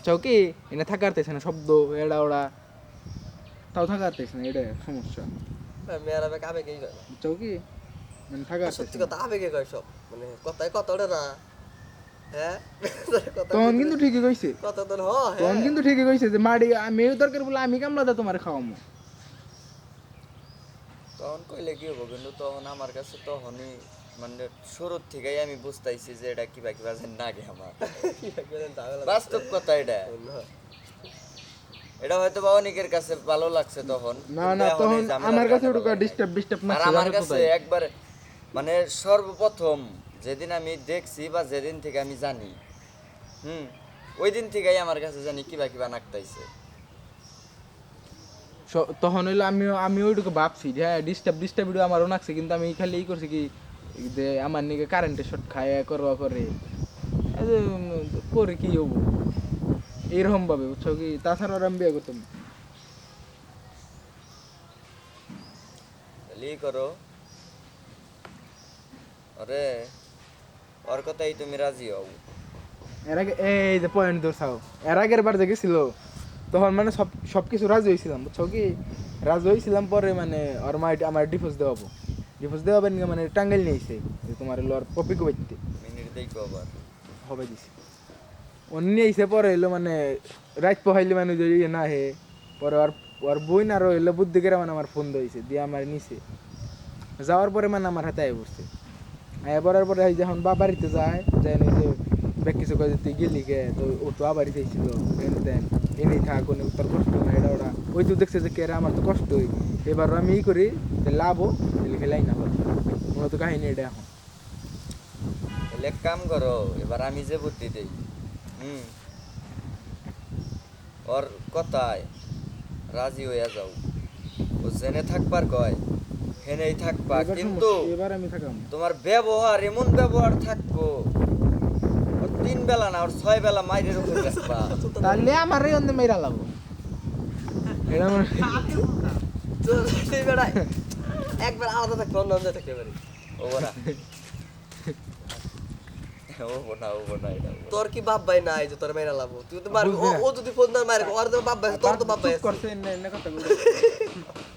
বুঝছ কি? এনে থাকারতেছে না শব্দ এড়া ওড়া। তাও থাকারতেছে না এটা সমস্যা। মেয়েরা বেক আবেগেই। বুঝছ কি? মানে থাকারতেছে সত্যি কথা আবেগে কয় সব। মানে কথায় কথা ওঠে না। হ্যাঁ? তখন কিন্তু ঠিকই কইছে। কথা তো হ তখন হ্যাঁ কিন্তু ঠিকই কইছে যে মাড়ি আমি দরকার বলে আমি কামলা তোমার খাওয়ামো। তখন কইলে কি হব? কিন্তু তখন আমার কাছে তখনই মানে শুরুর থেকেই আমি বুঝতাইছি যে এটা কিবা কিবা যেন নাগে আমার। বাস্তব কথা এটা। এটা হয়তো বা অনেকের কাছে ভালো লাগছে তখন। না না তখন আমার কাছে ওটা ডিস্টার্ব ডিস্টার্ব না আমার কাছে একবার মানে সর্বপ্রথম যেদিন আমি দেখছি বা যেদিন থেকে আমি জানি হুম ওই দিন থেকেই আমার কাছে জানি কিবা কিবা নাকতাইছে তখন হইল আমি আমি ওইটুকু ভাবছি যে হ্যাঁ ডিস্টার্ব ডিস্টার্ব আমারও নাকছে কিন্তু আমি খালি ই করছি কি যে আমার নিকে কারেন্টের শর্ট খায় করবা করে করে কি হব এইরকম ভাবে বুঝছ কি তাছাড়া আমি বিয়ে করতাম করো আরে ওর কথাই তুমি রাজি হও এর আগে এই যে পয়েন্ট দর্শাও এর আগের বার যে গেছিল তখন মানে সব সব কিছু রাজি হয়েছিলাম বুঝছ কি রাজি হয়েছিলাম পরে মানে ওর মা আমার ডিভোর্স দেওয়াবো ডিভোর্স দেওয়াবে নিয়ে মানে টাঙ্গাইল নিয়েছে তোমার লোর পপিক বাইতে মিনিট দেখো আবার হবে দিছে। অন্য আইসে পরে এলো মানে রাত পহাইলে মানে যে ইয়ে না হে পরে ওর ওর বই না আরও এলো বুদ্ধি করে মানে আমার ফোন দিয়েছে দিয়ে আমার নিছে। যাওয়ার পরে মানে আমার হাতে আয় পড়ছে। আয় পড়ার পরে যখন বা বাড়িতে যায় যায় ব্যাগ কিছু কয়ে তুই গেলি গে? তো ও তো আবার চাইছিল দেন। এনেই থাক কোনো তোর কষ্ট না এটা ওটা ওই তো দেখছে যে কেরা আমার তো কষ্ট হই এবার আমি ই করি যে লাভও লিখে লাই না মূলত কাহিনী এটা এখন। তাহলে এক কাম করো এবার আমি যে বুদ্ধি দেই হুম? ওর কথায় রাজি হইয়া যাও। ও জেনে থাকবার কয় হেনেই থাকবা। কিন্তু এবার আমি থাকাম। তোমার ব্যবহার এমন ব্যবহার থাকব ওর তিন বেলা না ওর ছয় বেলা মাইরের উপর রাখবা তাহলে আমার এই অন্ধে মেয়েরা লাভ। এটা আমার বেড়ায় একবার আলাদা থাকবে অন্য অন্য থাকতে পারি। তোর কি বাপ ভাই নাই যে তোর মেয়েরা লাভ? তুই তো মারবি। ও- যদি ফোন না মারে ওর তো বাপ ভাই তোর তো বাপ ভাই করছে কথা